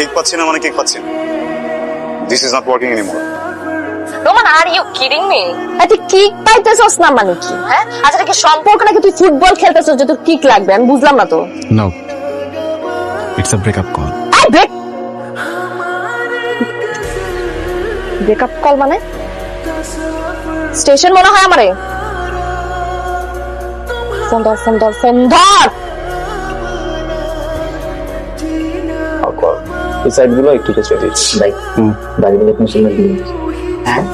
Kick পাচ্ছি না মানে কিক পাচ্ছি না। This is not working anymore Roman are you kidding me তুই কিক পাইতেছস না মানে কি? হ্যাঁ? আচ্ছা কি সম্পর্ক নাকি তুই ফুটবল খেলতেছস যে তোর কিক লাগবে? আমি বুঝলাম না তো। No it's a breakup call I break breakup call মানে? স্টেশন মনে হয় আমারে। ফোন ধর ফোন ধর ফোন ধর। এই সাইডগুলো একটু কেটে দিচ্ছি ভাই বাড়িগুলো কোনো সময় দিয়ে হ্যাঁ?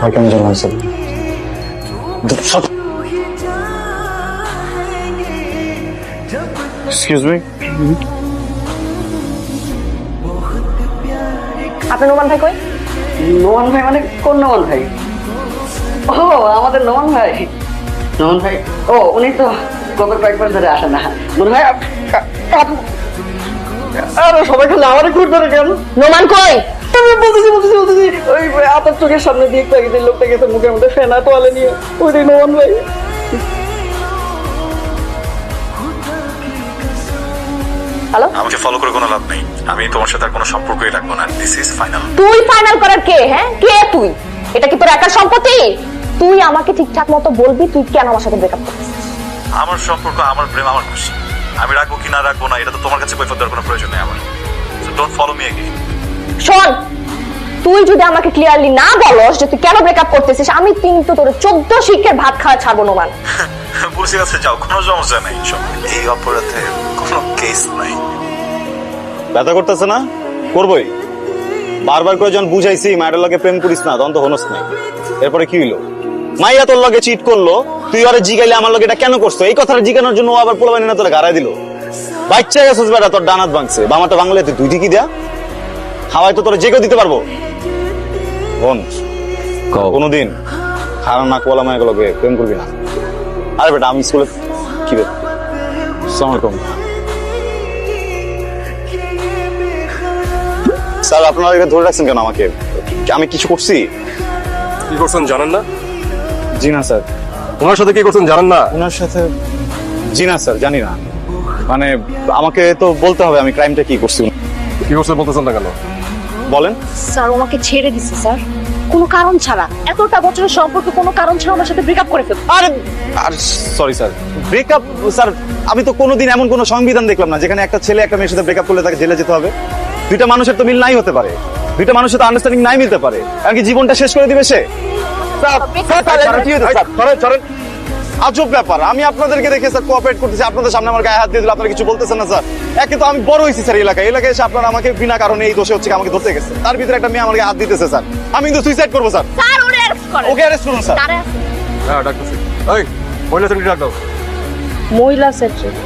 ভাই কেমন এক্সকিউজ মি আপনার নোমান ভাই কই? নোমান ভাই মানে কোন নোমান ভাই? ও আমাদের নোমান ভাই। নোমান ভাই? ও উনি তো গত কয়েকবার ধরে আসেন না। মনে হয় আরে সবাই খালি আমারই ঘুর ধরে কেন? নোমান কই? আমি বলতেছি বলতেছি বলতেছি। ওই আপনার চোখের সামনে দিয়ে লোকটা গেছে মুখের মধ্যে ফেনা তোয়ালে নিয়ে। ওই যে নোমান ভাই। হ্যালো আমাকে ফলো করে কোনো লাভ নেই। আমি তোমার সাথে আর কোনো সম্পর্কই রাখব না। দিস ইজ ফাইনাল তুই ফাইনাল করার কে হ্যাঁ? কে তুই? এটা কি তোর একার সম্পত্তি? তুই আমাকে ঠিকঠাক মতো বলবি তুই কেন আমার সাথে ব্রেকআপ করছিস আমার সম্পর্ক আমার প্রেম আমার খুশি। আমি রাখব কি না রাখব না এটা তো তোমার কাছে কৈফত দেওয়ার কোনো প্রয়োজন নেই আমার। ডোন্ট ফলো মি এগেইন শোন তুই যদি আমাকে ক্লিয়ারলি না বলস যে তুই কেন ব্রেকআপ করতেছিস আমি কিন্তু তোর চোদ্দ শিখের ভাত খাওয়া ছাড়বো নোমান। পুলিশের কাছে যাও কোনো সমস্যা নেই এই অপরাধে কোনো কেস নাই। ব্যথা করতেছে না? করবই। বারবার করে যখন বুঝাইছি মায়ের লগে প্রেম করিস না তখন তো হনস নাই। এরপরে কি হইল? মাইয়া তোর লগে চিট করল তুই আরে জিগাইলে আমার লোক এটা কেন করছ? এই কথাটা জিগানোর জন্য ও আবার পোলাবানি না তোর গাড়াই দিল। বাচ্চা গেছিস বেটা তোর ডানাত ভাঙছে। বামাটা ভাঙলে তুই দিকে দেয়া। হাওয়ায় তো তোর জেগে দিতে পারব। বোন কোনোদিন খারাপ না কোলা মায়ের লগে প্রেম করবি না। আরে বেটা আমি স্কুলে কি বে আসসালামু আলাইকুম স্যার আপনারা এটা ধরে রাখছেন কেন আমাকে? আমি কিছু করছি? কি করছেন জানেন না? জি না স্যার। ওনার সাথে কি করছেন জানেন না? ওনার সাথে জি না স্যার জানি না। মানে আমাকে তো বলতে হবে আমি ক্রাইমটা কি করছি। কি করছেন বলতেছেন না কেন? বলেন। স্যার ও আমাকে ছেড়ে দিছে স্যার। কোনো কারণ ছাড়া। এতটা বছরের সম্পর্ক কোনো কারণ ছাড়া ওনার সাথে ব্রেকআপ করে ফেল আরে আর সরি স্যার। ব্রেকআপ স্যার আমি তো কোনোদিন এমন কোনো সংবিধান দেখলাম না যেখানে একটা ছেলে একটা মেয়ের সাথে ব্রেকআপ করলে তাকে জেলে যেতে হবে। দুইটা মানুষের তো মিল নাই হতে পারে। দুইটা মানুষের তো আন্ডারস্ট্যান্ডিং নাই মিলতে পারে। আর কি জীবনটা শেষ করে দিবে সে? আজব ব্যাপার আমি আপনাদেরকে দেখে স্যার কোঅপারেট করতেছি। আপনাদের সামনে আমার গায়ে হাত দিয়ে দিলে আপনারা কিছু বলতেছেন না স্যার। একে তো আমি বড় হয়েছি স্যার এলাকায়। এলাকায় এসে আপনারা আমাকে বিনা কারণে এই দোষে হচ্ছে আমাকে ধরতে গেছে। তার ভিতরে একটা মেয়ে গায়ে হাত দিতেছে স্যার। আমি কিন্তু সুইসাইড করব স্যার। ওকে অ্যারেস্ট করুন স্যার। হ্যাঁ ডাক্তার এই মহিলা সেক্রেটারি ডাক দাও। মহিলা সেক্রেটারি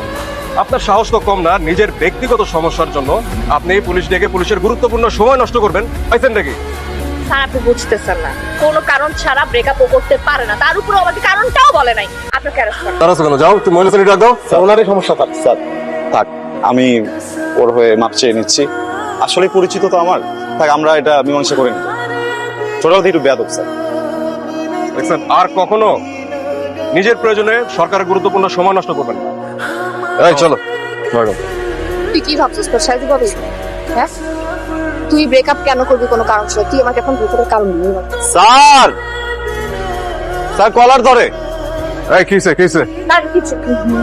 আপনার সাহস তো কম না নিজের ব্যক্তিগত সমস্যার জন্য আপনি পুলিশ ডেকে পুলিশের গুরুত্বপূর্ণ সময় নষ্ট করবেন। পাইছেন নাকি? স্যার আপনি বুঝতেছেন না। কোনো কারণ ছাড়া ব্রেকআপ করতে পারে না। তার উপর আমাকে কারণটাও বলে নাই। আপনাকে অ্যারেস্ট করে তারা কেন? যাও তুমি মহিলা দাও। ওনারই সমস্যা থাক স্যার থাক আমি ওর হয়ে মাপ চেয়ে নিচ্ছি। আসলে পরিচিত তো আমার। থাক আমরা এটা মীমাংসা করে নিব ছোটবেলা থেকে একটু বেয়াদব স্যার। দেখছেন আর কখনো নিজের প্রয়োজনে সরকারের গুরুত্বপূর্ণ সময় নষ্ট করবেন না। এই চলো। তুই কি ভাবছিস তোর সাথে হ্যাঁ? তুই ব্রেকআপ কেন করবি কোনো কারণ ছিল? তুই আমাকে এখন ব্রেকআপের কারণ দিয়ে স্যার! স্যার কলার ধরে। এই কিসে কিসে না কিছু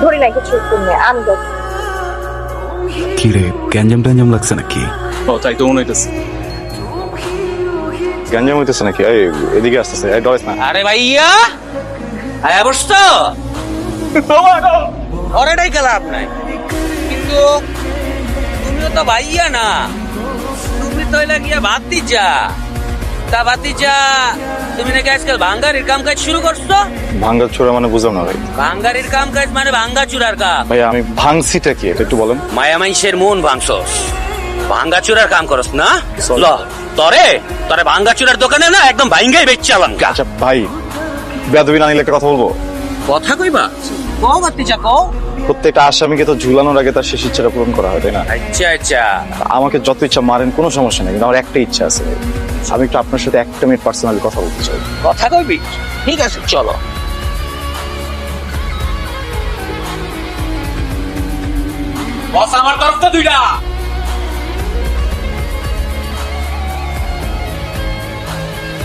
ধরি নাই কিছু করবে আমি দেখ কি রে গ্যাঞ্জাম ট্যাঞ্জাম লাগছে নাকি? ও তাই তো মনে হইতেছে। গ্যাঞ্জাম হইতেছে নাকি? এই এদিকে আসতেছে এই ডরেস না। আরে ভাইয়া! আয় বসতো ওরেটাই লাভ নাই। কিন্তু তুমিও তো ভাইয়া না। তুমি তো এলা গিয়া ভাত দিচ্ছা তা ভাত দিচ্ছা তুমি নাকি আজকাল ভাঙ্গারির কাম কাজ শুরু করছ? ভাঙ্গা ছোড়া মানে বুঝলাম না ভাই। ভাঙ্গারির কাম কাজ মানে ভাঙ্গা চুরার কাম। ভাই আমি ভাঙছিটা কি এটা একটু বলেন? মায়া মাইসের মন ভাঙছস। ভাঙ্গা চুরার কাম করস না? ল তরে? তরে ভাঙ্গা চুরার দোকানে না একদম ভাঙ্গাই বেচালাম আচ্ছা ভাই বেদবি না নিলে একটা কথা বলব? কথা কইবা? কও বাতিচা কও। প্রত্যেকটা আসামিকে তো ঝুলানোর আগে তার শেষ ইচ্ছাটা পূরণ করা হয় তাই না? আচ্ছা আচ্ছা। আমাকে যত ইচ্ছা মারেন কোনো সমস্যা নেই কিন্তু আমার একটা ইচ্ছা আছে আমি একটু আপনার সাথে একটা মিনিট পার্সোনালি কথা বলতে চাই। কথা কইবি? ঠিক আছে চলো। বস আমার তরফ তো দুইটা।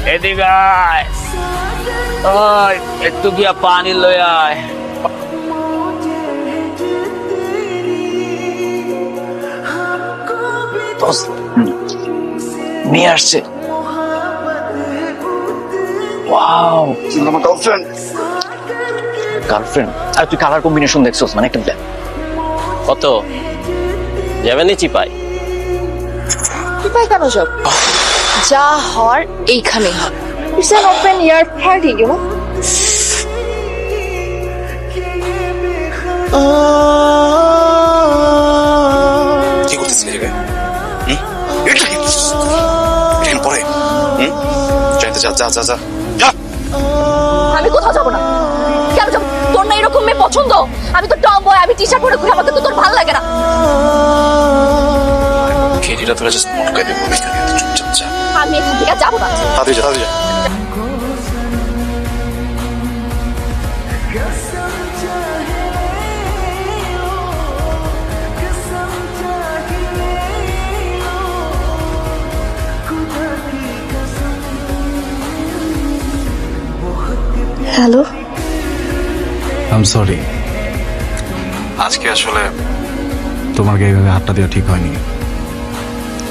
এদিকে আয় ওই একটু গিয়া পানি লই আয় নিয়ে আসছে ওয়াও আমার গার্লফ্রেন্ড গার্লফ্রেন্ড আর তুই কালার কম্বিনেশন দেখছস মানে একটা কত যাবেনি চিপাই কোথায় কেন সব যা হওয়ার এইখানেই হয়। It's an open air party you কি এটা কি এটা পরে হুম? যা যা যা যা। যা! আমি কোথাও যাব না। কেন যাব? তোর না এরকম মেয়ে পছন্দ? আমি তো টম বয় আমি টি শার্ট পরে ঘুরে আমাকে তো তোর ভালো লাগে না। খেটিটা তোরা জাস্ট মটকাই দেবো আমি এখান থেকে যাব না। হ্যালো? আম সরি আজকে আসলে তোমার গায়ে হাতটা দেওয়া ঠিক হয়নি।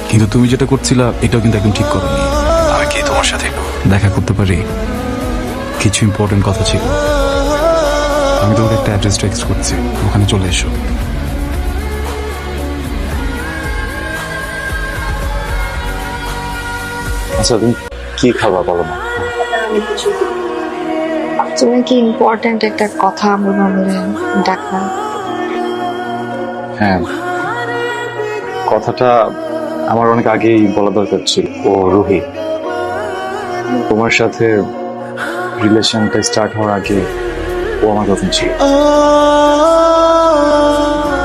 কিন্তু তুমি যেটা করছিলা এটাও কিন্তু একদম ঠিক করনি। আমি কি তোমার সাথে? দেখা করতে পারি? কিছু ইম্পর্টেন্ট কথা ছিল। আমি তোমাকে একটা অ্যাড্রেস টেক্সট করছি। ওখানে চলে এসো। আচ্ছা তুমি কি খাবার বলো না? তুমি কি ইম্পর্ট্যান্ট একটা কথা বলব বলে ডাকলাম হ্যাঁ। কথাটা আমার অনেক আগেই বলা দরকার ছিল, ও রুহি। তোমার সাথে রিলেশনটা স্টার্ট হওয়ার আগে ও আমার কথা ছিল।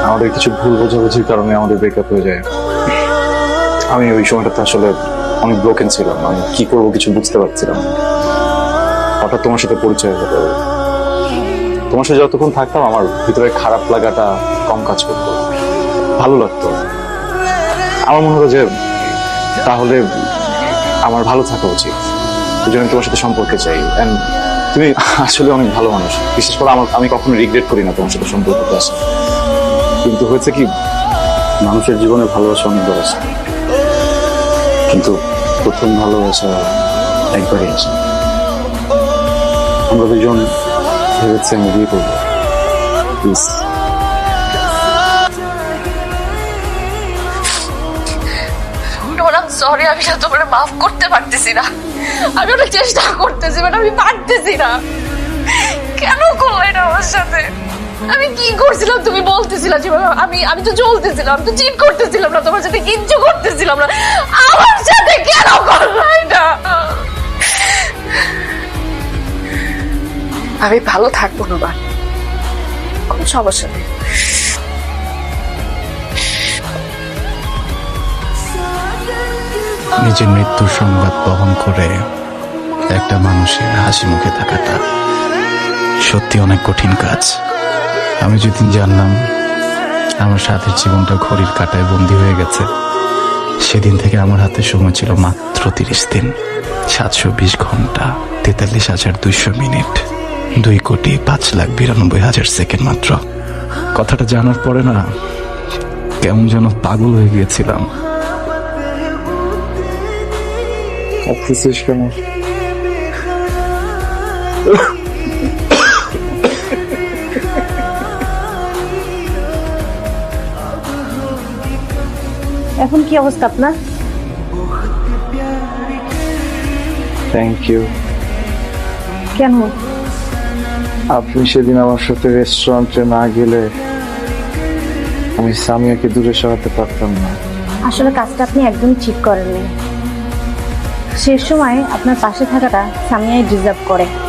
আমাদের কিছু ভুল বোঝাবুঝির কারণে আমাদের ব্রেকআপ হয়ে যায়। আমি ওই সময়টাতে আসলে অনেক ব্রোকেন ছিলাম, আমি কি করব কিছু বুঝতে পারছিলাম হঠাৎ তোমার সাথে পরিচয় হতে হলো। তোমার সাথে যতক্ষণ থাকতাম, আমার ভিতরে খারাপ লাগাটা কম কাজ করতো। ভালো লাগতো। আমার মনে হলো যে তাহলে আমার ভালো থাকা উচিত। এই জন্য তোমার সাথে সম্পর্কে চাই। অ্যান্ড তুমি আসলে অনেক ভালো মানুষ। বিশেষ করে আমার আমি কখনো রিগ্রেট করি না তোমার সাথে সম্পর্কতে আসা কিন্তু হয়েছে কি, মানুষের জীবনে ভালোবাসা অনেকবার আসে কিন্তু প্রথম ভালোবাসা একবারই আসে আমরা দুজন ভেবেছি আমি বিয়ে করব। প্লিজ সরি আমি না তোমার মাফ করতে পারতেছি না। আমি অনেক চেষ্টা করতেছি বাট আমি পারতেছি না। কেন করল এটা আমার সাথে? আমি কি করছিলাম? তুমি বলতেছিলা যে আমি আমি তো চলতেছিলাম তো চিট করতেছিলাম না, তোমার সাথে কিচ্ছু করতেছিলাম না। আমার সাথে কেন করল এটা? আমি ভালো থাকব না কোনো সমস্যা নেই। নিজের মৃত্যুর সংবাদ বহন করে একটা মানুষের হাসি মুখে থাকাটা সত্যি অনেক কঠিন কাজ। আমি যেদিন জানলাম আমার সাথের জীবনটা ঘড়ির কাটায় বন্দী হয়ে গেছে, সেদিন থেকে আমার হাতে সময় ছিল মাত্র তিরিশ দিন, সাতশো বিশ ঘণ্টা, তেতাল্লিশ হাজার দুইশো মিনিট, দুই কোটি পাঁচ লাখ বিরানব্বই হাজার সেকেন্ড মাত্র। কথাটা জানার পরে না, কেমন যেন পাগল হয়ে গিয়েছিলাম। কেন এখন কি অবস্থা আপনার থ্যাংক ইউ কেন আপনি সেদিন আমার সাথে রেস্টুরেন্টে না গেলে আমি সামিয়াকে দূরে সরাতে পারতাম না আসলে কাজটা আপনি একদম ঠিক করেননি শেষ সময় আপনার পাশে থাকাটা সামিয়াই ডিজার্ভ করে।